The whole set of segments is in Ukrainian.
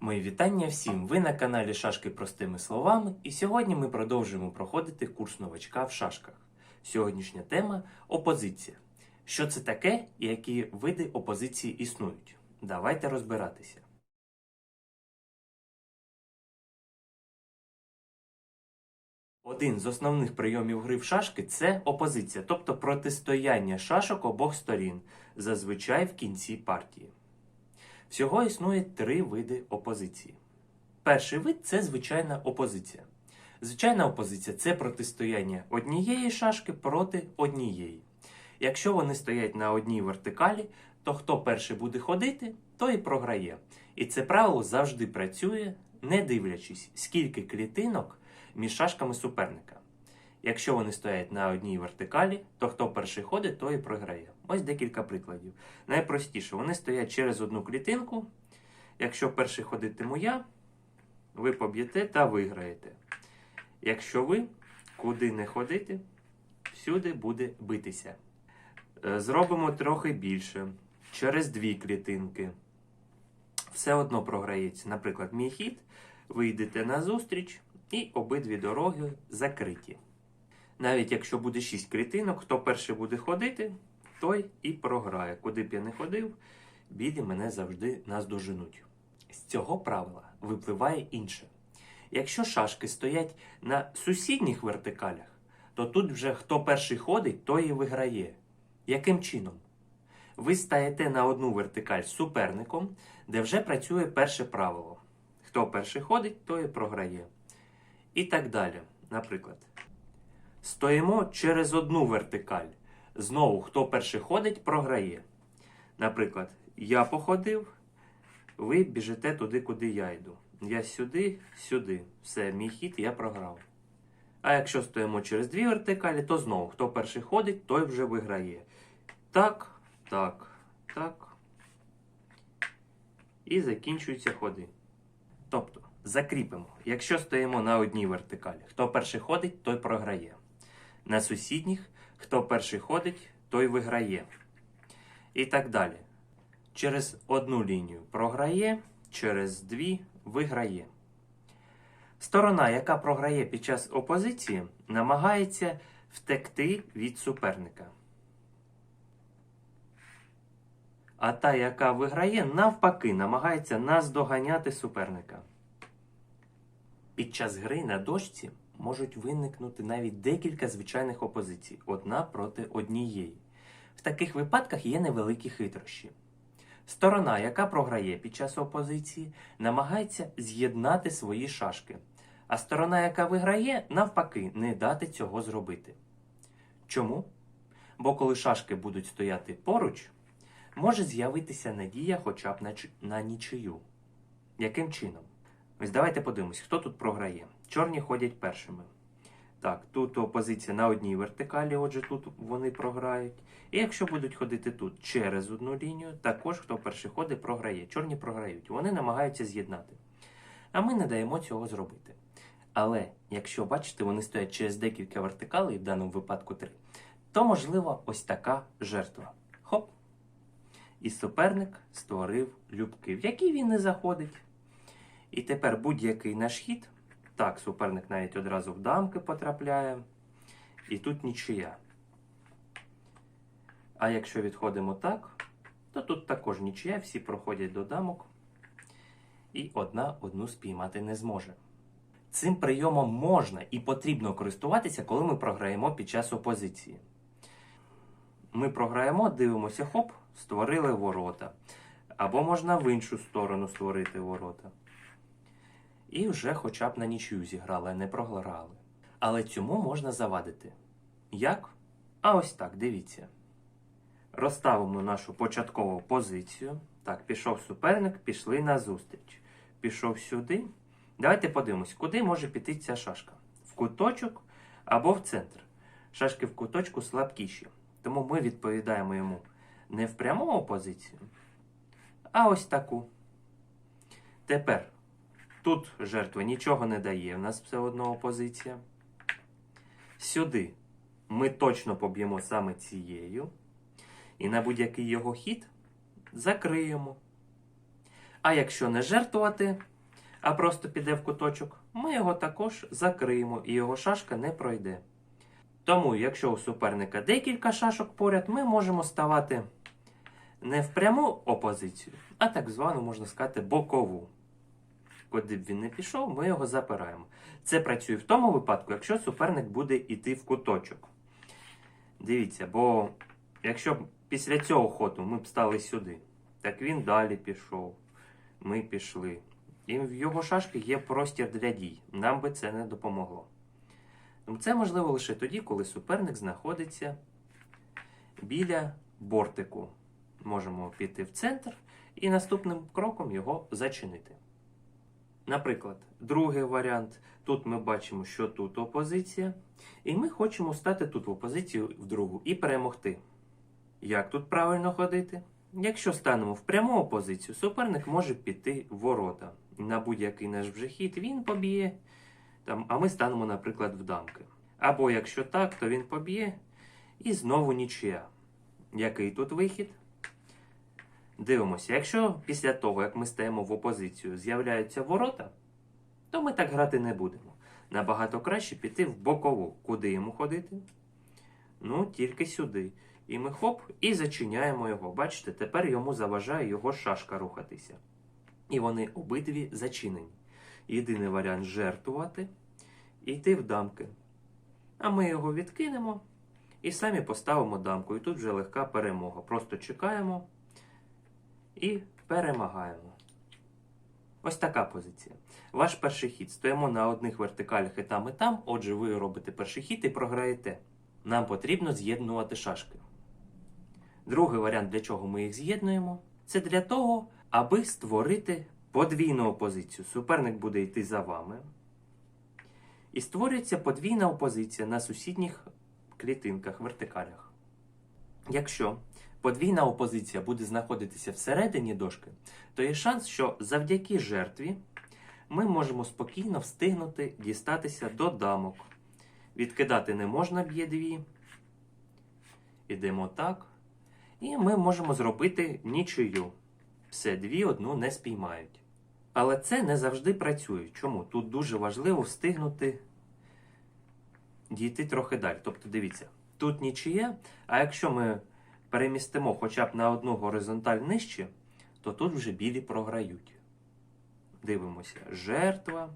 Мої вітання всім! Ви на каналі Шашки простими словами, і сьогодні ми продовжуємо проходити курс новачка в шашках. Сьогоднішня тема опозиція. Що це таке і які види опозиції існують? Давайте розбиратися. Один з основних прийомів гри в шашки це опозиція, тобто протистояння шашок обох сторін, зазвичай в кінці партії. Всього існує три види опозиції. Перший вид це звичайна опозиція. Звичайна опозиція це протистояння однієї шашки проти однієї. Якщо вони стоять на одній вертикалі, то хто перший буде ходити, той і програє. І це правило завжди працює, не дивлячись, скільки клітинок між шашками суперника. Якщо вони стоять на одній вертикалі, то хто перший ходить, той і програє. Ось декілька прикладів. Найпростіше, вони стоять через одну клітинку. Якщо перший ходитиму я, ви поб'єте та виграєте. Якщо ви куди не ходите, всюди буде битися. Е, Зробимо трохи більше. Через дві клітинки. Все одно програється. Наприклад, мій хід, ви йдете на зустріч і обидві дороги закриті. Навіть якщо буде 6 клітинок, хто перший буде ходити, той і програє. Куди б я не ходив, білі мене завжди наздоженуть. З цього правила випливає інше. Якщо шашки стоять на сусідніх вертикалях, то тут вже хто перший ходить, той і виграє. Яким чином? Ви стаєте на одну вертикаль з суперником, де вже працює перше правило. Хто перший ходить, той і програє. І так далі. Наприклад, стоїмо через одну вертикаль. Знову, хто перший ходить, програє. Наприклад, я походив, ви біжите туди, куди я йду. Я сюди, сюди. Все, мій хід, я програв. А якщо стоїмо через дві вертикалі, то знову, хто перший ходить, той вже виграє. Так, так, так. І закінчуються ходи. Тобто, закріпимо, якщо стоїмо на одній вертикалі, хто перший ходить, той програє. На сусідніх, хто перший ходить, той виграє. І так далі. Через одну лінію програє, через дві виграє. Сторона, яка програє під час опозиції, намагається втекти від суперника. А та, яка виграє, навпаки, намагається наздоганяти суперника. Під час гри на дошці можуть виникнути навіть декілька звичайних опозицій, одна проти однієї. В таких випадках є невеликі хитрощі. Сторона, яка програє під час опозиції, намагається з'єднати свої шашки, а сторона, яка виграє, навпаки, не дати цього зробити. Чому? Бо коли шашки будуть стояти поруч, може з'явитися надія хоча б на, на нічию. Яким чином? Ось давайте подивимось, хто тут програє. Чорні ходять першими. Так, тут опозиція на одній вертикалі, отже, тут вони програють. І якщо будуть ходити тут через одну лінію, також хто перший ходить, програє. Чорні програють. Вони намагаються з'єднати. А ми не даємо цього зробити. Але якщо бачите, вони стоять через декілька вертикалей, в даному випадку три, то можливо ось така жертва. Хоп! І суперник створив любки, в які він не заходить. І тепер будь-який наш хід. Так, суперник навіть одразу в дамки потрапляє. І тут нічия. А якщо відходимо так, то тут також нічия, всі проходять до дамок. І одна одну спіймати не зможе. Цим прийомом можна і потрібно користуватися, коли ми програємо під час опозиції. Ми програємо, дивимося, хоп, створили ворота. Або можна в іншу сторону створити ворота. І вже хоча б на нічию зіграли, а не програли. Але цьому можна завадити. Як? А ось так, дивіться. Розставимо нашу початкову позицію. Так, пішов суперник, пішли на зустріч. Пішов сюди. Давайте подивимось, куди може піти ця шашка. В куточок або в центр. Шашки в куточку слабкіші. Тому ми відповідаємо йому не в пряму опозицію, а ось таку. Тепер тут жертва нічого не дає, в нас все одно опозиція. Сюди ми точно поб'ємо саме цією. І на будь-який його хід закриємо. А якщо не жертвувати, а просто піде в куточок, ми його також закриємо і його шашка не пройде. Тому, якщо у суперника декілька шашок поряд, ми можемо ставати не в пряму опозицію, а так звану, можна сказати, бокову. Куди б він не пішов, ми його запираємо. Це працює в тому випадку, якщо суперник буде йти в куточок. Дивіться, бо якщо б після цього ходу ми б стали сюди, так він далі пішов. Ми пішли. І в його шашки є простір для дій. Нам би це не допомогло. Тому це можливо лише тоді, коли суперник знаходиться біля бортику. Можемо піти в центр і наступним кроком його зачинити. Наприклад, другий варіант. Тут ми бачимо, що тут опозиція, і ми хочемо стати тут в опозицію в другу і перемогти. Як тут правильно ходити? Якщо станемо в пряму опозицію, суперник може піти в ворота. На будь-який наш вже хід він поб'є, там, а ми станемо, наприклад, в дамки. Або якщо так, то він поб'є і знову нічия. Який тут вихід? Дивимося, якщо після того, як ми стаємо в опозицію, з'являються ворота, то ми так грати не будемо. Набагато краще піти в бокову. Куди йому ходити? Ну, тільки сюди. І ми хоп, і зачиняємо його. Бачите, тепер йому заважає його шашка рухатися. І вони обидві зачинені. Єдиний варіант жертвувати і йти в дамки. А ми його відкинемо і самі поставимо дамку. І тут вже легка перемога. Просто чекаємо і перемагаємо. Ось така позиція. Ваш перший хід. Стоїмо на одних вертикалях і там, і там. Отже, ви робите перший хід і програєте. Нам потрібно з'єднувати шашки. Другий варіант, для чого ми їх з'єднуємо, це для того, аби створити подвійну опозицію. Суперник буде йти за вами. І створюється подвійна опозиція на сусідніх клітинках, вертикалях. Якщо подвійна опозиція буде знаходитися всередині дошки, то є шанс, що завдяки жертві ми можемо спокійно встигнути дістатися до дамок. Відкидати не можна б'є дві. Ідемо так. І ми можемо зробити нічию. Все, дві одну не спіймають. Але це не завжди працює. Чому? Тут дуже важливо встигнути дійти трохи далі. Тобто, дивіться, тут нічия, а якщо ми перемістимо хоча б на одну горизонталь нижче, то тут вже білі програють. Дивимося, жертва.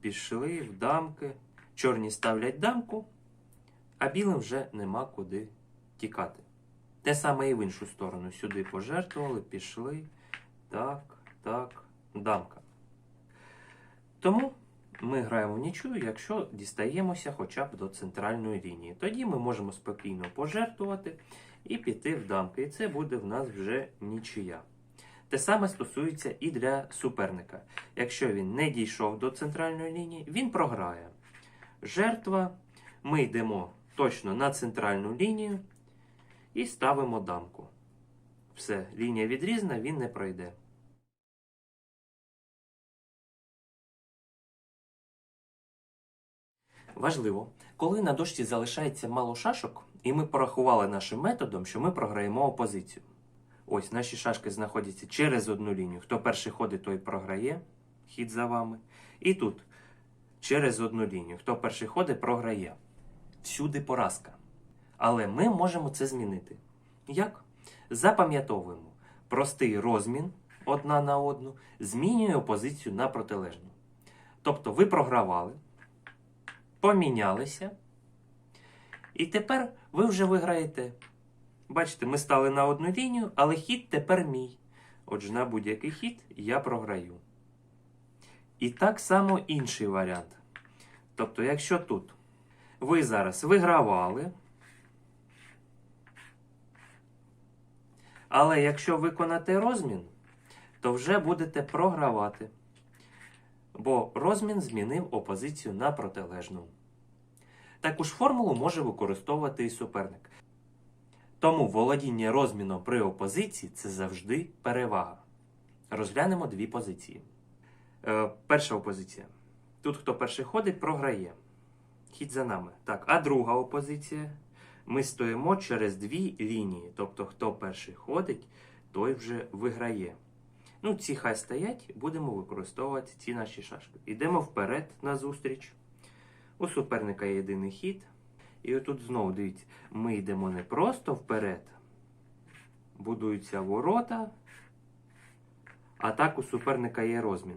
Пішли в дамки. Чорні ставлять дамку, а білим вже нема куди тікати. Те саме і в іншу сторону. Сюди пожертвували, пішли. Так, так, дамка. Тому ми граємо в нічую, якщо дістаємося хоча б до центральної лінії. Тоді ми можемо спокійно пожертвувати і піти в дамки. І це буде в нас вже нічия. Те саме стосується і для суперника. Якщо він не дійшов до центральної лінії, він програє. Жертва. Ми йдемо точно на центральну лінію і ставимо дамку. Все, лінія відрізана, він не пройде. Важливо, коли на дошці залишається мало шашок, і ми порахували нашим методом, що ми програємо опозицію. Ось наші шашки знаходяться через одну лінію. Хто перший ходить, той програє. Хід за вами. І тут через одну лінію. Хто перший ходить, програє. Всюди поразка. Але ми можемо це змінити. Як? Запам'ятовуємо простий розмін одна на одну, змінює опозицію на протилежну. Тобто ви програвали, помінялися, і тепер ви вже виграєте. Бачите, ми стали на одну лінію, але хід тепер мій. Отже, на будь-який хід я програю. І так само інший варіант. Тобто, якщо тут ви зараз вигравали, але якщо виконати розмін, то вже будете програвати. Бо розмін змінив опозицію на протилежну. Таку ж формулу може використовувати і суперник. Тому володіння розміном при опозиції це завжди перевага. Розглянемо дві позиції. Е, перша опозиція. Тут хто перший ходить, програє. Хід за нами. Так, а друга опозиція. Ми стоїмо через дві лінії. Тобто, хто перший ходить, той вже виграє. Ну, ці хай стоять, будемо використовувати ці наші шашки. Йдемо вперед на зустріч. У суперника є єдиний хід. І отут знову дивіться, ми йдемо не просто вперед, будуються ворота, а так у суперника є розмін.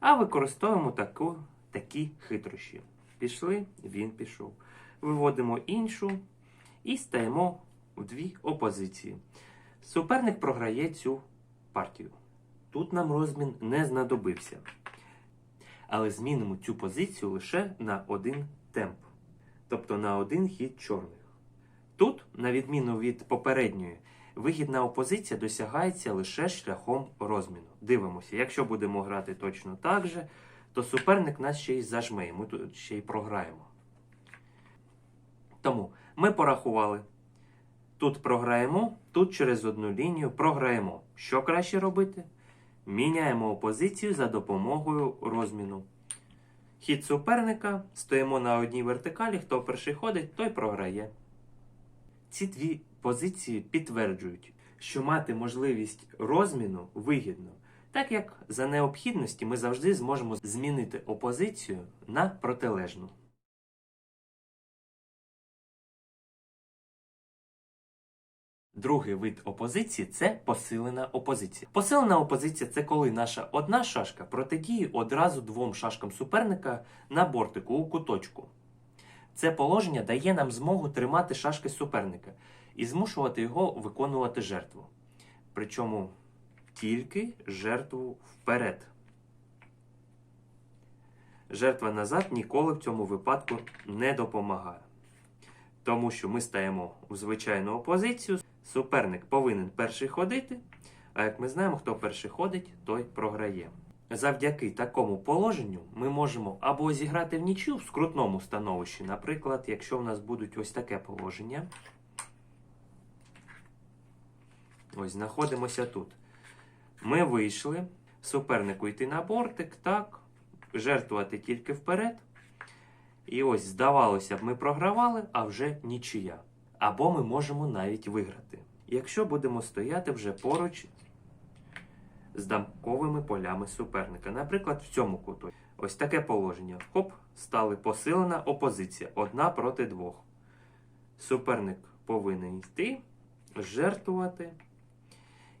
А використовуємо таку, такі хитрощі. Пішли, він пішов. Виводимо іншу і стаємо в дві опозиції. Суперник програє цю партію. Тут нам розмін не знадобився. Але змінимо цю позицію лише на один темп, тобто на один хід чорних. Тут, на відміну від попередньої, вигідна опозиція досягається лише шляхом розміну. Дивимося, якщо будемо грати точно так же, то суперник нас ще й зажме, і ми тут ще й програємо. Тому ми порахували. Тут програємо, тут через одну лінію програємо. Що краще робити? Міняємо опозицію за допомогою розміну. Хід суперника, стоїмо на одній вертикалі, хто перший ходить, той програє. Ці дві позиції підтверджують, що мати можливість розміну вигідно, так як за необхідності ми завжди зможемо змінити опозицію на протилежну. Другий вид опозиції це посилена опозиція. Посилена опозиція це коли наша одна шашка протидіє одразу двом шашкам суперника на бортику у куточку. Це положення дає нам змогу тримати шашки суперника і змушувати його виконувати жертву. Причому тільки жертву вперед. Жертва назад ніколи в цьому випадку не допомагає. Тому що ми стаємо в звичайну опозицію. Суперник повинен перший ходити, а як ми знаємо, хто перший ходить, той програє. Завдяки такому положенню ми можемо або зіграти в нічю в скрутному становищі, наприклад, якщо в нас будуть ось таке положення. Ось знаходимося тут. Ми вийшли, супернику йти на бортик, так, жертвувати тільки вперед. І ось, здавалося б, ми програвали, а вже нічия. Або ми можемо навіть виграти. Якщо будемо стояти вже поруч з дамковими полями суперника. Наприклад, в цьому куту. Ось таке положення. Хоп, стали посилена опозиція одна проти двох. Суперник повинен йти, жертвувати.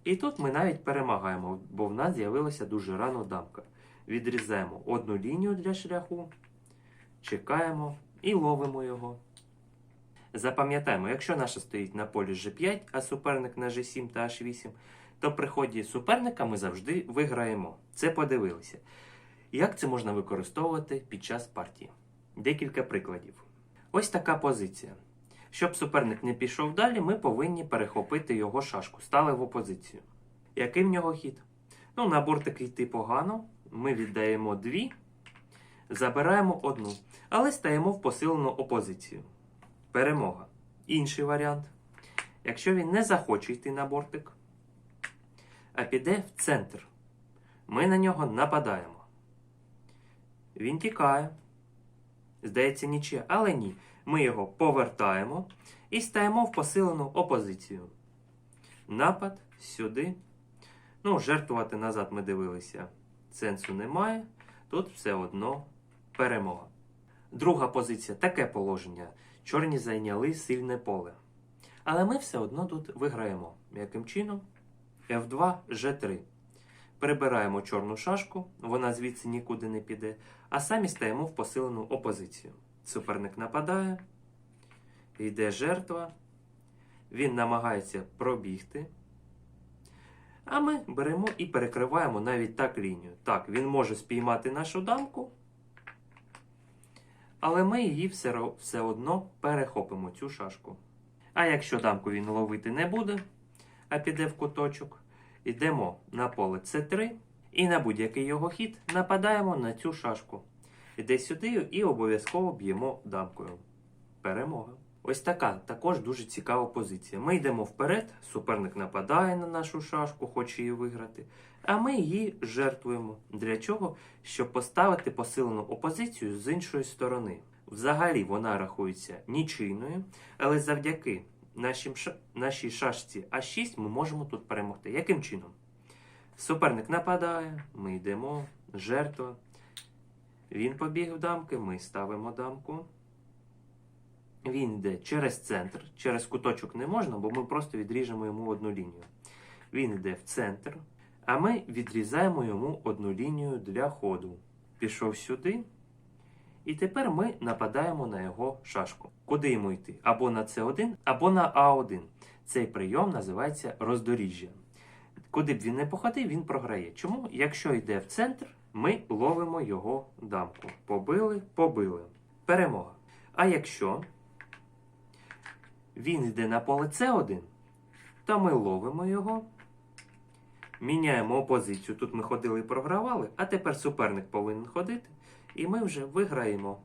І тут ми навіть перемагаємо, бо в нас з'явилася дуже рано дамка. Відрізаємо одну лінію для шляху, чекаємо і ловимо його. Запам'ятаємо, якщо наша стоїть на полі G5, а суперник на G7 та H8, то при ході суперника ми завжди виграємо. Це подивилися. Як це можна використовувати під час партії? Декілька прикладів. Ось така позиція. Щоб суперник не пішов далі, ми повинні перехопити його шашку, стали в опозицію. Який в нього хід? Ну, на бортик йти погано. Ми віддаємо дві, забираємо одну, але стаємо в посилену опозицію. Перемога. Інший варіант. Якщо він не захоче йти на бортик, а піде в центр, ми на нього нападаємо. Він тікає. Здається, нічия, але ні. Ми його повертаємо і стаємо в посилену опозицію. Напад сюди. Ну, жертвувати назад ми дивилися. Сенсу немає. Тут все одно перемога. Друга позиція таке положення. Чорні зайняли сильне поле. Але ми все одно тут виграємо. Яким чином? F2, G3. Прибираємо чорну шашку, вона звідси нікуди не піде, а самі стаємо в посилену опозицію. Суперник нападає, йде жертва, він намагається пробігти. А ми беремо і перекриваємо навіть так лінію. Так, він може спіймати нашу дамку, але ми її все, все одно перехопимо цю шашку. А якщо дамку він ловити не буде, а піде в куточок, йдемо на поле С3 і на будь-який його хід нападаємо на цю шашку. Іде сюди і обов'язково б'ємо дамкою. Перемога. Ось така також дуже цікава позиція. Ми йдемо вперед, суперник нападає на нашу шашку, хоче її виграти, а ми її жертвуємо. Для чого? Щоб поставити посилену опозицію з іншої сторони. Взагалі вона рахується нічийною, але завдяки ша- нашій шашці А6 ми можемо тут перемогти. Яким чином? Суперник нападає, ми йдемо, жертва. Він побіг в дамки, ми ставимо дамку. Він йде через центр, через куточок не можна, бо ми просто відріжемо йому одну лінію. Він йде в центр, а ми відрізаємо йому одну лінію для ходу. Пішов сюди. І тепер ми нападаємо на його шашку. Куди йому йти? Або на С1, або на А1. Цей прийом називається роздоріжжя. Куди б він не походив, він програє. Чому? Якщо йде в центр, ми ловимо його дамку. Побили, побили. Перемога. А якщо він йде на поле С1, то ми ловимо його, міняємо опозицію. Тут ми ходили і програвали, а тепер суперник повинен ходити, і ми вже виграємо.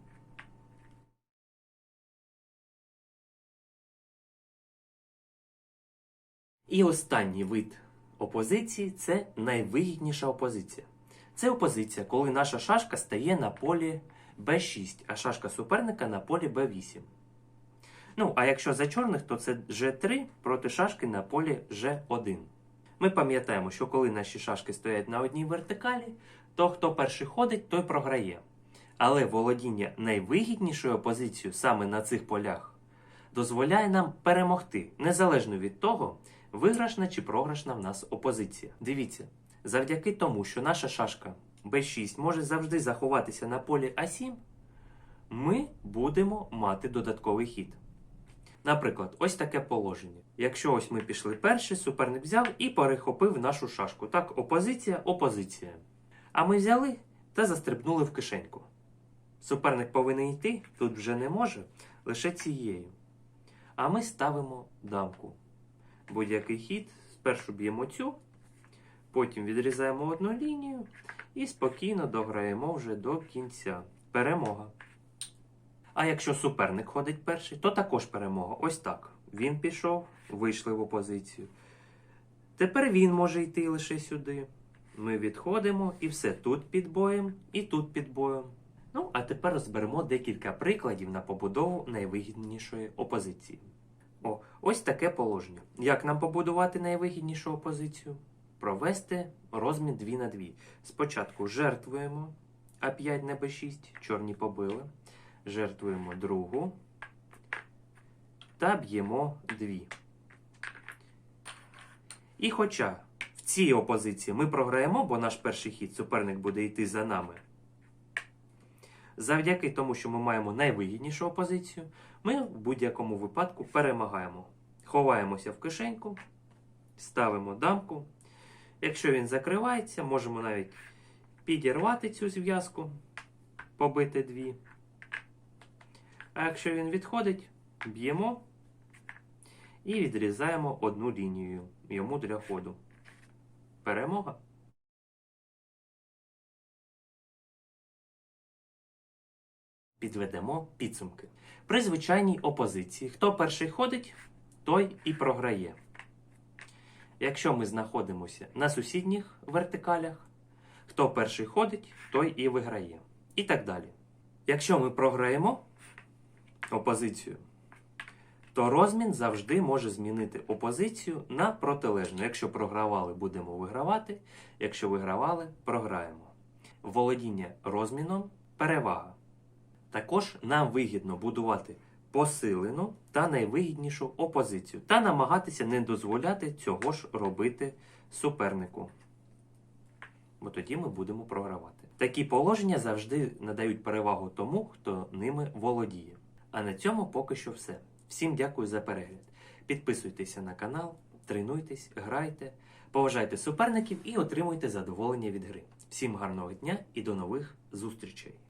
І останній вид опозиції це найвигідніша опозиція. Це опозиція, коли наша шашка стає на полі Б6, а шашка суперника на полі Б8. Ну, а якщо за чорних, то це G3 проти шашки на полі G1. Ми пам'ятаємо, що коли наші шашки стоять на одній вертикалі, то хто перший ходить, той програє. Але володіння найвигіднішою позицією саме на цих полях дозволяє нам перемогти, незалежно від того, виграшна чи програшна в нас опозиція. Дивіться, завдяки тому, що наша шашка B6 може завжди заховатися на полі А7, ми будемо мати додатковий хід. Наприклад, ось таке положення. Якщо ось ми пішли перші, суперник взяв і перехопив нашу шашку. Так, опозиція, опозиція. А ми взяли та застрибнули в кишеньку. Суперник повинен йти, тут вже не може, лише цією. А ми ставимо дамку. Будь-який хід, спершу б'ємо цю, потім відрізаємо одну лінію і спокійно дограємо вже до кінця. Перемога. А якщо суперник ходить перший, то також перемога. Ось так. Він пішов, вийшли в опозицію. Тепер він може йти лише сюди. Ми відходимо і все тут під боєм, і тут під боєм. Ну, а тепер розберемо декілька прикладів на побудову найвигіднішої опозиції. О, ось таке положення. Як нам побудувати найвигіднішу опозицію? Провести розмін 2 на 2. Спочатку жертвуємо А5 на Б6, чорні побили. Жертвуємо другу та б'ємо 2. І хоча в цій опозиції ми програємо, бо наш перший хід суперник буде йти за нами. Завдяки тому, що ми маємо найвигіднішу опозицію, ми в будь-якому випадку перемагаємо. Ховаємося в кишеньку, ставимо дамку. Якщо він закривається, можемо навіть підірвати цю зв'язку, побити дві. А якщо він відходить, б'ємо і відрізаємо одну лінію йому для ходу. Перемога. Підведемо підсумки. При звичайній опозиції, хто перший ходить, той і програє. Якщо ми знаходимося на сусідніх вертикалях, хто перший ходить, той і виграє. І так далі. Якщо ми програємо опозицію, то розмін завжди може змінити опозицію на протилежну. Якщо програвали, будемо вигравати. Якщо вигравали, програємо. Володіння розміном перевага. Також нам вигідно будувати посилену та найвигіднішу опозицію та намагатися не дозволяти цього ж робити супернику. Бо тоді ми будемо програвати. Такі положення завжди надають перевагу тому, хто ними володіє. А на цьому поки що все. Всім дякую за перегляд. Підписуйтеся на канал, тренуйтесь, грайте, поважайте суперників і отримуйте задоволення від гри. Всім гарного дня і до нових зустрічей!